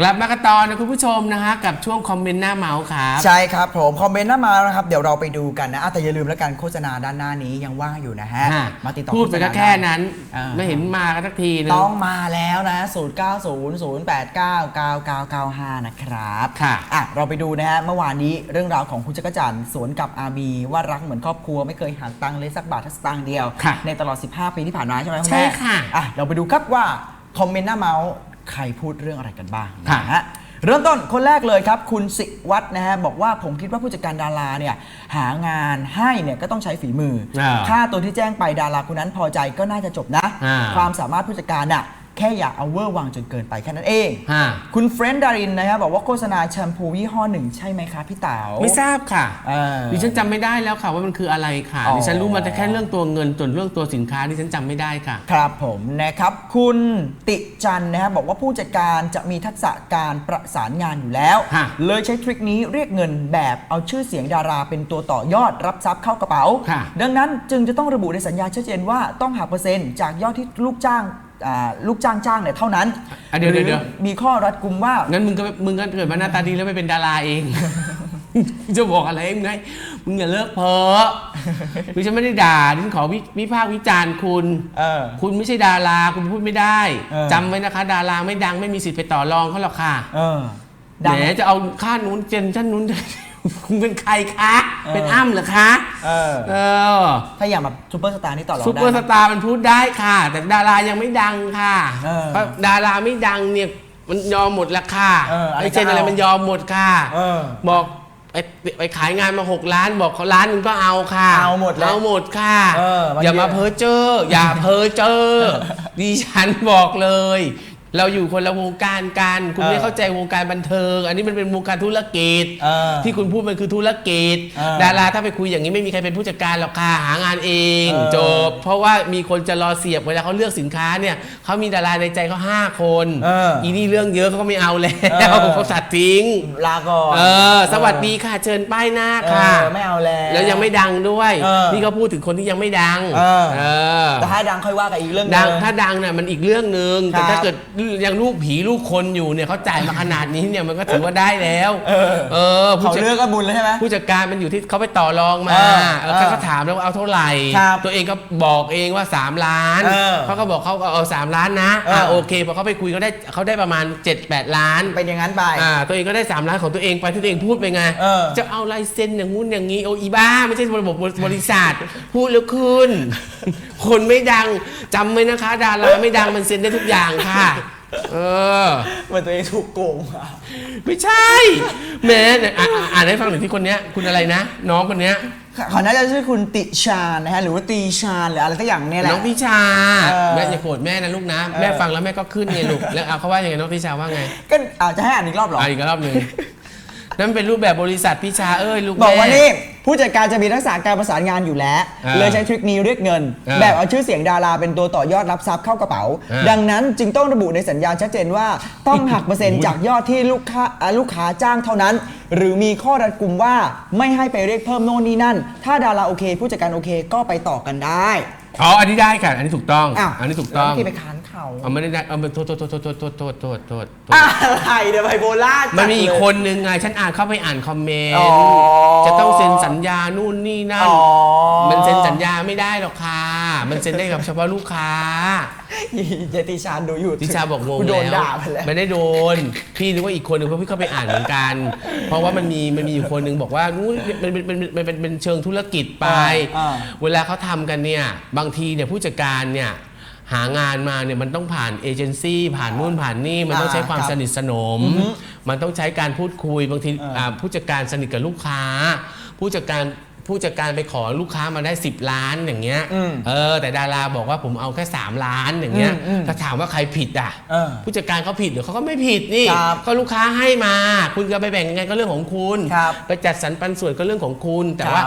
กลับมากันต่อนะคุณผู้ชมนะฮะกับช่วงคอมเมนต์หน้าเมาส์ครับ ใช่ครับผม คอมเมนต์หน้ามาแล้วนะครับ เดี๋ยวเราไปดูกันนะอะแต่อย่าลืมแล้วกันโฆษณาด้านหน้านี้ยังว่างอยู่นะฮะ อะมาติดต่อพูดไปก็แค่นั้นอ่าไม่เห็นมากันสักทีนึงต้องมาแล้วนะ 0 9 0 0 8 9 9 9 9 5 นะครับค่ะ อะ เราไปดูนะฮะ เมื่อวานนี้เรื่องราวของคุณจักรจันทร์สวนกับอาบีว่ารักเหมือนครอบครัวไม่เคยหักตังค์เลยสักบาทสักสตางค์เดียว ค่ะในตลอด 15 ปีที่ผ่านมาใช่ไหมณใช่แม่ค่ะ อะ เราไปดูครับว่าคอมเมนต์หน้าเมาส์ ใครพูดเรื่องอะไรกันบ้างค่ะนะฮะเริ่มต้นคนแรกเลยครับ คุณสิวัฒน์นะฮะบอกว่าผมคิดว่าผู้จัดการดาราเนี่ยหางานให้เนี่ยก็ต้องใช้ฝีมืออาค่าตัวที่แจ้งไปดาราคนนั้นพอใจก็น่าจะจบนะ อ่า ความสามารถผู้จัดการน่ะ แค่อย่าเอาเวอร์วังจนเกินไปแค่นั้นเอง ฮะคุณเฟรนด์ดารินนะครับบอกว่าโฆษณาแชมพูยี่ห้อหนึ่งใช่ไหมคะพี่เต๋า ไม่ทราบค่ะเออดิฉันจำไม่ได้แล้วค่ะว่ามันคืออะไรค่ะอ๋อ ดิฉันรู้มาแต่แค่เรื่องตัวเงินส่วนเรื่องตัวสินค้าดิฉันจำไม่ได้ค่ะ ครับผมนะครับ คุณติจันนะครับบอกว่าผู้จัดการจะมีทักษะการประสานงานอยู่แล้ว ฮะ เลยใช้ทริคนี้เรียกเงินแบบเอาชื่อเสียงดาราเป็นตัวต่อยอดรับทรัพย์เข้ากระเป๋า ค่ะ ดังนั้นจึงจะต้องระบุในสัญญาชัดเจนว่าต้องหักเปอร์เซ็นต์จากยอดที่ลูกจ้าง อ่าลูกจ้างจ้างเนี่ยเท่านั้นอะเดี๋ยวหรือเดี๋ยว มีข้อรัดกุมว่า งั้นมึงก็มึงก็เกิดมาหน้าตาดีแล้วไม่เป็นดาราเอง จะบอกอะไรมึงไงมึงอย่าเลิกเพ้อคือฉันไม่ได้ด่าดิฉันขอวิวิพากษ์วิจารณ์คุณ เออ คุณไม่ใช่ดาราคุณพูดไม่ได้เออ จำไว้นะคะ ดาราไม่ดังไม่มีสิทธิ์ไปต่อรองเขาหรอกค่ะเออแหดังมจะเอาค่านู้นเจนชั้นนู้น คุณเป็นใครคะเออเป็นอ้ำเหรอคะเออ เออถ้าอย่างแบบซูเปอร์สตาร์นี่ต่อรองซูได้เปอร์ไหสมตาร์มันพูดได้ค่ะ แต่ดารายังไม่ดังค่ะเออเพราะดาราไม่ดังเนี่ยมันยอมหมดละค่ะเอออะไรไอ้เจนก็เอาอะไรมันยอมหมดค่ะเออบอกไปไปขายงานมา6ล้านบอกเขาล้านหนึงก็เอาค่ะเอาหมดแล้วเอาหมดค่ะเออมันอย่ามาเยอะ เพ้อเจ้ออย่าเพ้อเจ้อดิฉันบอกเลย เราอยู่คนละวงการกันคุณเออไม่เข้าใจวงการบันเทิง อันนี้มันเป็นวงการธุรกิจเออที่คุณพูดมันคือธุรกิจ เออดาราถ้าไปคุยอย่างนี้ไม่มีใครเป็นผู้จัดการหรอกค่ะหางานเองเออ จบ เพราะว่ามีคนจะรอเสียบเวลาเขาเลือกสินค้าเนี่ยเขามีดาราในใจเขาห้าคนเอออีนี่เรื่องเยอะเขาก็ไม่เอาแล้วเออ เขาตัดทิ้งลาก่อนเออสวัสดีค่ะเชิญป้ายหน้าเอค่ะ อไม่เอาแล้ว แล้วยังไม่ดังด้วย เออนี่เขาพูดถึงคนที่ยังไม่ดังเออ เออ แต่ถ้าดังค่อยว่ากันอีกเรื่องหนึดังงถ้าดังเนี่ยมันอีกเรื่องหนึ่งแต่ครับถ้าเกิดยังลูกผีลูกคนอยู่เนี่ยเขาจ่ายมาขนาดนี้เนี่ยมันก็ถือว่าได้แล้ว เออ เออผู้เขาจัดเลือกก็บุญแล้วใช่ไหม ผู้จัดการมันอยู่ที่เขาไปต่อรองมาเออเออเขาก็ถามแล้วว่าเอาเท่าไหร่ ครับตัวเองก็บอกเองว่า 3 ล้านเออเขาก็บอกเขาก็เอา3ล้านนะเอออ่อ่าโอเคพอเขาไปคุยเขาได้เขาได้ประมาณ 7-8 ล้าน เป็นอย่างนั้นไป อ่าตัวเองก็ได้ 3 ล้านของตัวเองไปที่ตัวเองพูดไปไง เออ จะเอาลายเซ็นอย่างงู้นอย่างนี้โออีบ้า ไม่ใช่ระบบบริษัท พูดแล้วขึ้น คนไม่ดังจำไว้นะคะ ดาราไม่ดังมันเซ็นได้ทุกอย่างค่ะ เออ เหมือนตัวเองถูกโกงมาไม่ใช่แหม่เนี่ยอะอะอ่านให้ฟังหน่อยที่คนเนี้ย คุณอะไรนะ น้องคนเนี้ยเขาน่าจะชื่อคุณติชาญนะฮะ หรือว่าตีชาญหรืออะไรสักอย่างเนี่ยแหละ น้องพิชา เออ แม่อย่าโกรธแม่นะลูกนะ แม่ฟังแล้วแม่ก็ขึ้นไงลูก แล้วเอาเขาว่ายังไงน้องพิชาว่าไงก็อาจจะให้อ่านอีกรอบเหรอ เอาอีกรอบหนึ่ง นั่นเป็นรูปแบบบริษัทพิชาเอ้ยลูกบอกว่าแม่ นี่ผู้จัดการจะมีทักษะการประสานงานอยู่แล้ว อ่าเลยใช้ทริคนี้เรียกเงิน อ่าแบบเอาชื่อเสียงดาราเป็นตัวต่อยอดรับทรัพย์เข้ากระเป๋า อ่าดังนั้นจึงต้องระบุในสัญญาชัดเจนว่า ต้องหักเปอร์เซ็นต์จากยอดที่ลูกค้าอ่าลูกค้าจ้างเท่านั้น หรือมีข้อรัดกุมว่าไม่ให้ไปเรียกเพิ่มโน่นนี่นั่น ถ้าดาราโอเค ผู้จัดการโอเคก็ไปต่อกันได้ อ๋ออันนี้ได้ค่ะ อันนี้ถูกต้อง อ้าวอันนี้ถูกต้องแล้วเมื่อกี้ไปค้าน เขา เอาไม่ได้ได้เอาไปโทษโทษโทษโทษโทษโทษโทษโทษโทษอะไรเดี๋ยวไบโพล่าจัดมันมีอีกเลยคนนึงไงฉันอ่านเข้าไปอ่านคอมเมนอ๋ต์อจะต้องเซ็นสัญญานู่นนี่นั่นอ๋อ มันเซ็นสัญญาไม่ได้หรอกค่ะ มันเซ็นได้กับเฉพาะลูกค้าเจติชานดูอยู่ทิชาบอกงงโดนแล้วด่าไปแล้ว ไม่ได้โดน พี่นึกว่าอีกคนนึงเพราะพี่เข้าไปอ่านเหมือนกัน เพราะว่ามันมีมันมีอยู่คนนึงบอกว่านู้นมันเป็นเป็นเป็นเป็นเป็นเชิงธุรกิจไปอ่าเวลาเขาทำกันเนี่ย บางทีเนี่ยผู้จัดการเนี่ย หางานมาเนี่ยมันต้องผ่านเอเจนซี่ผ่านนู่นผ่านนี่ มันต้องใช้ความครับสนิทสนม มันต้องใช้การพูดคุยบางทีอ่าอ่าผู้จัดการสนิทกับลูกค้า ผู้จัดการผู้จัดการไปขอลูกค้ามาได้ 10 ล้านอย่างเงี้ยอืมเออแต่ดาราบอกว่าผมเอาแค่ 3 ล้านอย่างเงี้ยอืมอืมถ้าถามว่าใครผิดอะเออผู้จัดการเขาผิดหรือเขาก็ไม่ผิดนี่ครับก็ลูกค้าให้มา คุณจะไปแบ่งยังไงก็เรื่องของคุณครับไปจัดสรรปันส่วนก็เรื่องของคุณ แต่ครับว่า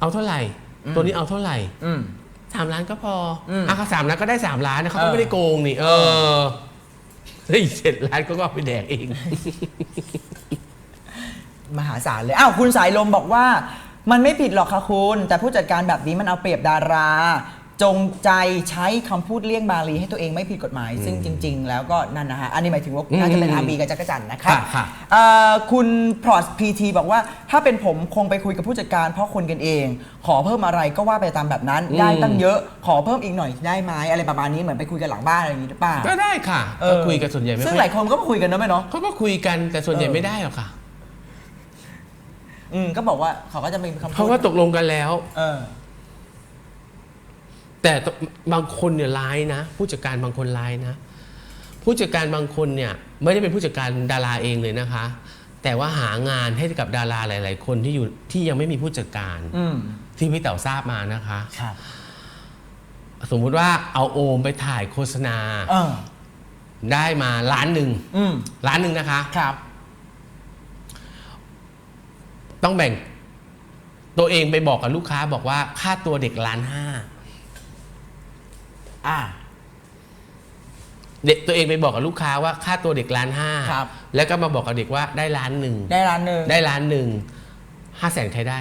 เอาเท่าไหร่ ตัวนี้เอาเท่าไหร่อืม สามล้านก็พออมอะเขาสามล้านก็ได้สามล้านนะเขาเอก็อไม่ได้โกงนี่ เออเฮ้ยเจ็ดล้านก็เอาไปแดกเอง มหาศาลเลย อ้าว คุณสายลมบอกว่า มันไม่ผิดหรอกค่ะคุณ แต่ผู้จัดการแบบนี้มันเอาเปรียบดารา จจงใจใช้คำพูดเลี่ยงบาลีให้ตัวเองไม่ผิดกฎหมาย ซึ่งจริง ๆ แล้วก็นั่นนะฮะ อันนี้หมายถึงว่าอืมน่าจะเป็นอาบีกับจักรจันทร์นะครับค่ะค่ะเอ่อคุณพรอสพีทีบอกว่าถ้าเป็นผมคงไปคุยกับผู้จัดการเพราะคนกันเอง ขอเพิ่มอะไรก็ว่าไปตามแบบนั้น ได้ตั้งเยอะขอเพิ่มอีกหน่อยได้ไหมอะไรประมาณนี้เหมือนไปคุยกันหลังบ้านอะไรอย่างนี้หรือเปล่าก็ได้ค่ะเอก็อคุยกันส่วนใหญ่ไม่ซึ่งค่อยหลายคนก็มาคุยกันนะไหมเนาะ เขาก็คุยกันแต่ส่วนใหญ่เออ ไม่ได้หรอกค่ะอืมก็บอกว่าเขาก็จะมีคำพูดเขาก็ตกลงกันแล้ว เออ แต่บางคนเนี่ยร้ายนะ ผู้จัดการบางคนร้ายนะ ผู้จัดการบางคนเนี่ยไม่ได้เป็นผู้จัดการดาราเองเลยนะคะ แต่ว่าหางานให้กับดาราหลาย ๆ คนที่อยู่ที่ยังไม่มีผู้จัดการอืมที่พี่เต๋าทราบมานะคะ ครับ สมมุติว่าเอาโอมไปถ่ายโฆษณาเออ ได้มาล้านหนึ่งอืมล้านหนึ่งนะคะ ครับ ต้องแบ่ง ตัวเองไปบอกกับลูกค้าบอกว่าค่าตัวเด็กล้านห้า อ่า เด็กตัวเองไปบอกกับลูกค้าว่าค่าตัวเด็กล้านห้าครับ แล้วก็มาบอกกับเด็กว่าได้ล้านหนึ่งได้ร้านหนึ่งได้ล้านหนึ่งห้าแสนใครได้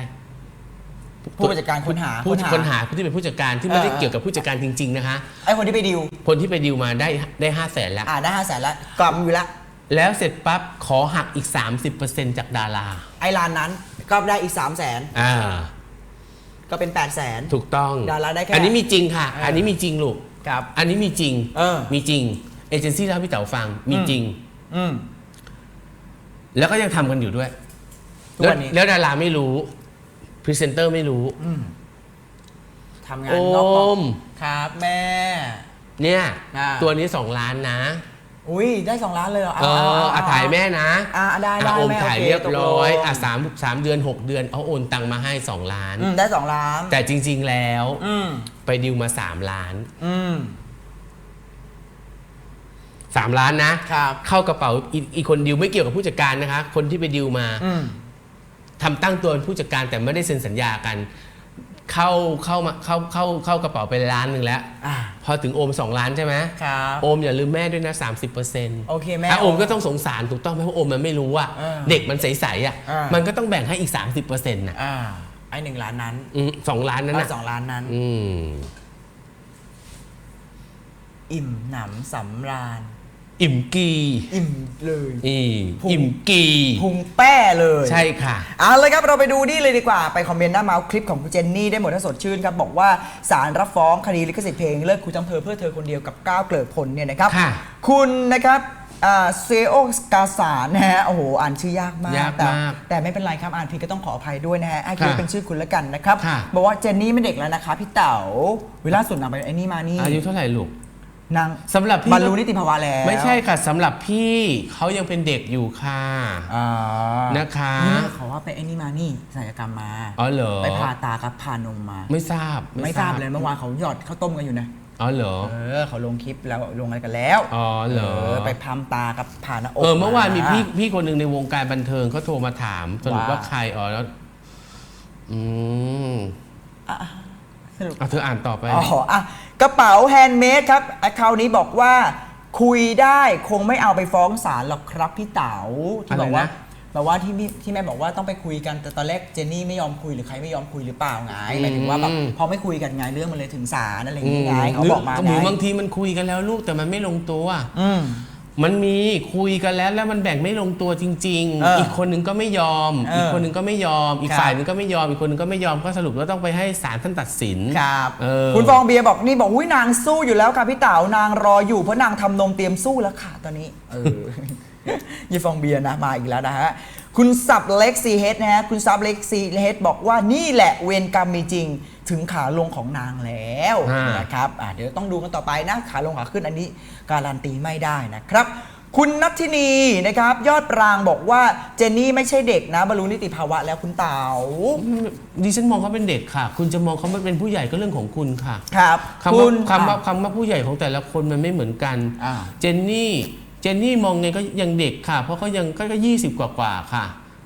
ผู้จัดการค้นหาผู้คนหาผู้ที่เป็นผู้จัดการที่ไม่ได้เออเกี่ยวกับผู้จัดการจริง ๆ นะคะ ไอ้คนที่ไปดิวคนที่ไปดิวมาได้ได้ห้าแสนแล้ว อ่าได้ห้าแสนแล้วกลับอยู่แล้วแล้วเสร็จปั๊บขอหักอีก 30%จากดารา ไอ้ร้านนั้นก็ได้อีก3 0 0แสนอ่า ก็เป็น8 0 0แสนถูกต้อง ดาราได้แค่ อันนี้มีจริงค่ะเอออัอันนี้มีจริงลูก ครับอันนี้มีจริงเออ มีจริงเอเจนซี่เล่าให้พี่เต๋าฟังมีจริง อืม แล้วก็ยังทำกันอยู่ด้วยทุกแล้ววันนี้แล้วดาราไม่รู้พรีเซนเตอร์ไม่รู้ทำงานโอนอกกรอบม ครับแม่ เนี่ยอ่า ตัวนี้ 2 ล้านนะ อุ้ยได้2ล้านเลยเหรอเอออะถ่ายแม่นะอ่าได้ได้อะโอมแม่ถ่ายโอเคเรียบร้อยตกลงอะสามสามเดือน 6 เดือนเอาโอนตังมาให้ 2 ล้าน อืมได้2ล้านแต่จริง ๆ แล้ว อืมไป ดิวมา3ล้านอืม3ล้านนะ ครับเข้ากระเป๋าอีอีกคนดิวไม่เกี่ยวกับผู้จัดการนะคะ คนที่ไปดิวมาอืมทำตั้งตัวเป็นผู้จัดการแต่ไม่ได้เซ็นสัญญากัน เข้าเข้ามาเข้าเข้าเข้ากระเป๋าไปล้านหนึ่งแล้ว อ่าพอถึงโอม2ล้านใช่ไหมครับ โอมอย่าลืมแม่ด้วยนะ30%โอเคแม่ถ้าโอมก็ต้องสงสารถูกต้องไหมเพราะโอมมันไม่รู้อะเออเด็กมันใสๆอะอ่ามัมันก็ต้องแบ่งให้อีก 30%นะ อ่า ไอ้หนึ่งล้านนั้นอืมสองล้านนั้นเอานะสองล้านนั้น อืมอิ่มหนำสำราญ อิ่มกีอิ่มเลย อีพุง อิ่มกีพุงแป้เลยใช่ค่ะ เอาเลยครับเราไปดูนี่เลยดีกว่าไปคอมเมนต์หน้าเมาส์คลิปของคุณเจนนี่ได้หมดถ้าสดชื่นครับ บอกว่าศาลรับฟ้องคดีลิขสิทธิ์เพลงเลิกคุยจำเพอเพื่อเธอคนเดียวกับก้าวเกลิกพลเนี่ยนะครับค่ะ คุณนะครับ เซโอกาสารนะฮะโอ้โหอ่านชื่อยากมากยากแต่มากแต่ไม่เป็นไรครับอ่านผิดก็ต้องขออภัยด้วยนะฮะให้คิดว่าค่ะเป็นชื่อคุณแล้วกันนะครับค่ะ บอกว่าเจนนี่ไม่เด็กแล้วนะคะพี่เต๋าเวลาสุดนางไปไอ้นี่มานี่อายุเท่าไหร่ลูก นางสำหรับพี่ บรรลุนิติภาวะแล้วไม่ใช่ค่ะสำหรับพี่เขายังเป็นเด็กอยู่ค่ะ อ่านะคะ นี่เขาว่าไปไอ้นี่มานี่ศัลยกรรมมาอ๋อเหรอ ไปผ่าตากับผ่านมมา ไม่ทราบไม่ทราบเลยเมื่อวานเขาหยอดข้าวต้มกันอยู่นะ อ๋อเหรอ เออเขาลงคลิปแล้วลงอะไรกันแล้วอ๋อเหรอ ไปพามตากับผ่าหน้าอกเออเมื่อวานมีพี่พี่คนหนึ่งในวงการบันเทิงเขาโทรมาถามสรุปว่าว่าใครอ๋อแล้วอืมสรุป เอาเธออ่านต่อไป อ๋ออะกระเป๋าแฮนด์เมดครับแอคเคาท์นี้บอกว่าคุยได้คงไม่เอาไปฟ้องศาลหรอกครับพี่เต๋าที่บอกว่า อะไรนะ แบบว่าที่พี่ที่แม่บอกว่าต้องไปคุยกันแต่ตอนแรกเจนนี่ไม่ยอมคุยหรือใครไม่ยอมคุยหรือเปล่าไงหมายถึงว่าแบบพอไม่คุยกันไงเรื่องมันเลยถึงศาลอะไรอย่างเงี้ยไงเขาบอกมาหรืไงบางทีมันคุยกันแล้วลูกแต่มันไม่ลงตัว อืม มันมีคุยกันแล้วแล้วมันแบ่งไม่ลงตัวจริง เออๆ อีกคนหนึงก็ไม่ยอม เอออีอีกคนหนึงก็ไม่ยอม อีกครับ ฝ่ายหนึงก็ไม่ยอม อีกคนหนึงก็ไม่ยอมก็สรุปว่าต้องไปให้ศาลท่านตัดสิน ครับเออ คุณฟองเบียร์บอกนี่บอกอุ้ยนางสู้อยู่แล้วค่ะพี่เต๋านางรออยู่เพราะนางทำนมเตรียมสู้แล้วค่ะตอนนี้เออ ยี่ฟองเบียร์นะมาอีกแล้วนะฮะคุณสับเล็กซีเฮดนะฮะคุณสับเล็กซีเฮดบอกว่านี่แหละเวรกรรมมีจริงถึงขาลงของนางแล้วอ่าน นะครับอะเดี๋ยวต้องดูกันต่อไปนะขาลงขาขึ้นอันนี้การันตีไม่ได้นะครับ คุณนัทธินีนะครับยอดปรางบอกว่าเจนนี่ไม่ใช่เด็กนะบรรลุนิติภาวะแล้วคุณเต๋าดิฉันมองเขาเป็นเด็กค่ะ คุณจะมองเขาเป็นผู้ใหญ่ก็เรื่องของคุณค่ะครับคำคุว่าณคำว่าอะคำว่าผู้ใหญ่ของแต่ละคนมันไม่เหมือนกัน อ่า เจนนี่ เจนนี่มองไงก็ยังเด็กค่ะ เพราะเขายังก็ยี่สิบกว่ากว่าๆค่ะ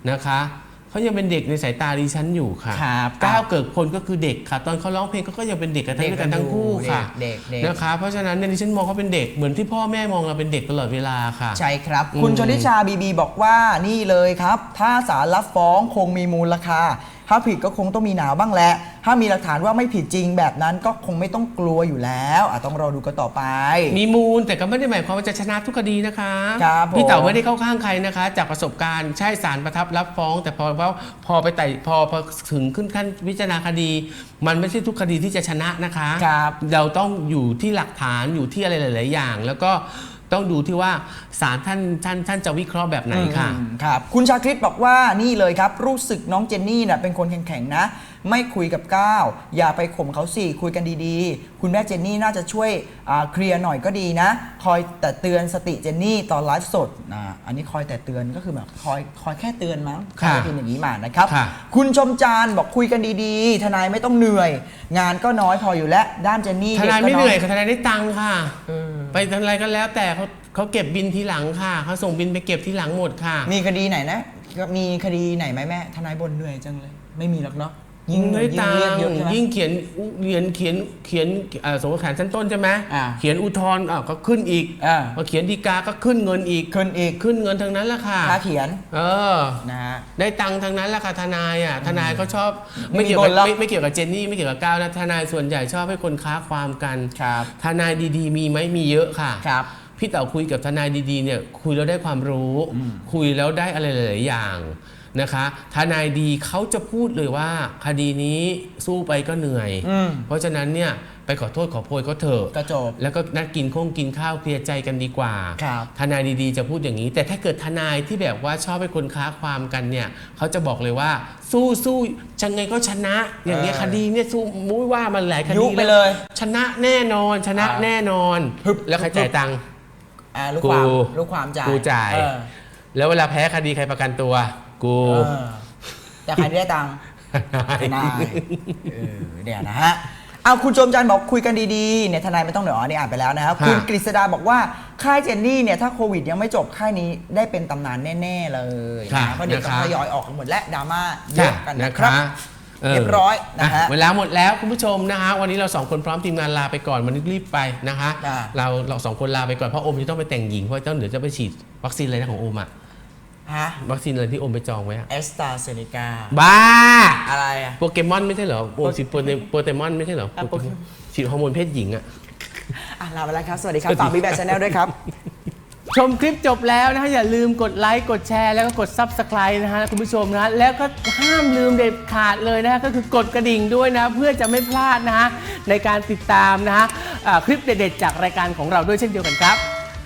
นะคะเขายังเป็นเด็กในสายตาดิฉันอยู่ค่ะครับก้าวเกิดพลก็คือเด็กค่ะ ตอนเขาร้องเพลงเขาก็ยังเป็นเด็กกันทั้งด้วยกันทั้งคู่ค่ะเด็กเด็กนะคะ เพราะฉะนั้นเนี่ยดิฉันมองเขาเป็นเด็กเหมือนที่พ่อแม่มองเราเป็นเด็กตลอดเวลาค่ะ ใช่ครับอืมคุณชนิชาบีบีบอกว่านี่เลยครับ ถ้าศาลรับฟ้องคงมีมูลค่า ถ้าผิดก็คงต้องมีหนาวบ้างแหละ ถ้ามีหลักฐานว่าไม่ผิดจริงแบบนั้นก็คงไม่ต้องกลัวอยู่แล้วอะต้องรอดูกันต่อไป มีมูลแต่ก็ไม่ได้หมายความว่าจะชนะทุกคดีนะคะ ครับผมพี่เต๋าไม่ได้เข้าข้างใครนะคะ จากประสบการณ์ใช่ศาลประทับรับฟ้อง แต่พอพอพอไปไต่พอพอถึงขึ้นขั้นพิจารณาคดี มันไม่ใช่ทุกคดีที่จะชนะนะคะ ครับ เราต้องอยู่ที่หลักฐานอยู่ที่อะไรหลาย ๆ อย่าง แล้วก็ ต้องดูที่ว่าศาลท่านท่านท่านจะวิเคราะห์แบบไหนค่ะ อืมครับ คุณชาคริตบอกว่านี่เลยครับ รู้สึกน้องเจนนี่น่ะเป็นคนแข็งๆนะ ไม่คุยกับก้าวอย่าไปข่มเขาสิคุยกันดีๆ คุณแม่เจนนี่น่าจะช่วยอ่าเคลียร์หน่อยก็ดีนะ คอยแต่เตือนสติเจนนี่ตอนไลฟ์สดนะอันนี้คอยแต่เตือนก็คือแบบคอยคอยแค่เตือนมั้งค่ะเขาเป็นอย่างนี้มานะครับ ค่ะ คุณชมจานบอกคุยกันดีๆ ทนายไม่ต้องเหนื่อย งานก็น้อยพออยู่แล้วด้านเจนนี่ทนายด็กก็ไม่เหนื่อยค่ะทนายได้ตังค์ค่ะเออไปทำอะไรก็แล้วแต่เขาเขาเก็บบินทีหลังค่ะเขาส่งบินไปเก็บทีหลังหมดค่ะ มีคดีไหนนะ มีคดีไหนไหมแม่ ทนายบนเหนื่อยจังเลย ไม่มีหรอกเนาะ ยิ่งเหนื่ไม่อยยิ่ตังงเรียกค์เยอะใช่ไหมยิ่งเขียนอุเรียนเขียนเขียนเอ่อสงขลาชั้นต้นใช่ไหมอ่าเขียนอุทธรณ์อะก็ขึ้นอีกอ่าพอเขียนดีกาก็ขึ้นเงินอีกขึ้นอีกขึ้นเงินทั้งนั้นแหละค่ะค่าเขียน เออนะฮะได้ตังค์ทั้งนั้นแหละค่ะทนายอะทนายก็ชอบไม่ไม่มีเกี่ยวบ่กับนหรอกไม่ไม่เกี่ยวกับเจนนี่ไม่เกี่ยวกับก้าวนะทนายส่วนใหญ่ชอบให้คนค้าความกันครับทนายดีๆ มีไหมมีเยอะค่ะครับพี่เต๋าคุยกับทนายดีๆเนี่ยคุยแล้วได้ความรู้ คุยแล้วได้อะไรหลายๆอย่าง นะคะทนายดีเขาจะพูดเลยว่าคดีนี้สู้ไปก็เหนื่อย อืม เพราะฉะนั้นเนี่ยไปขอโทษขอโพยก็เถอะก็จบแล้วก็นัดกินข้งกินข้าวเคลียร์ใจกันดีกว่า ครับทนายดีๆจะพูดอย่างนี้ แต่ถ้าเกิดทนายที่แบบว่าชอบให้คนค้าความกันเนี่ยเขาจะบอกเลยว่าสู้สู้ยังไงก็ชนะ อย่างเงี้ยเออคดีเนี่ยสู้มุ้ยว่ามันหลายคยุดีไปแล้วเลยชนะแน่นอนชนะอ่าแน่นอนฮึบ แล้วใครจ่ายตังค์ อ่าลูกความกูลูกความจ่ายกูจ่าย เออ แล้วเวลาแพ้คดีใครประกันตัว กู เออแต่ใครได้ตังค์ทนายเออเดี๋ยวนะฮะเอาคุณโจมจันทร์บอกคุยกันดีๆเนี่ยทนายไม่ต้องเหนืออ๋อนี่อ่านไปแล้วนะครับค่ะคุณกฤษดาบอกว่าค่ายเจนนี่เนี่ยถ้าโควิดยังไม่จบค่ายนี้ได้เป็นตำนานแน่ๆเลยค่ะนะเพราะเดี๋ยวก็นะคะทยอยออกกันหมดและดราม่าเยค่ะอะกันนะนะคครับรับ เรียบร้อยนะฮะเวลาหมดแล้วคุณผู้ชมนะฮะวันนี้เราสองคนพร้อมทีมงานลาไปก่อนวันนี้รีบไปนะคะอ่าเราเราสองคนลาไปก่อนเพราะโอมจะต้องไปแต่งหญิงเพราะต้องเดี๋ยวจะไปฉีดวัคซีนอะไรนะของโอมอะ ฮะวัคซีนอะไรที่โอมไปจองไว้อะเอสตาเซเนกาบ้า อะไรอะ โปเกมอนไม่ใช่เหรอโอมฉีดโปเตโปเตมอนไม่ใช่เหรออะโปเกมอน ฉีดฮอร์โมนเพศหญิงอะ อะลาไปแล้วครับ สวัสดีครับฝากบีแบชแนลด้วยครับ ชมคลิปจบแล้วนะฮะ อย่าลืมกดไลค์ กดแชร์ แล้วก็กด Subscribe นะฮะคุณผู้ชมนะฮะแล้วก็ห้ามลืมเด็ดขาดเลยนะฮะ ก็คือกดกระดิ่งด้วยนะ เพื่อจะไม่พลาดนะฮะ ในการติดตามนะฮะอ่าคลิปเด็ดๆจากรายการของเราด้วยเช่นเดียวกันครับ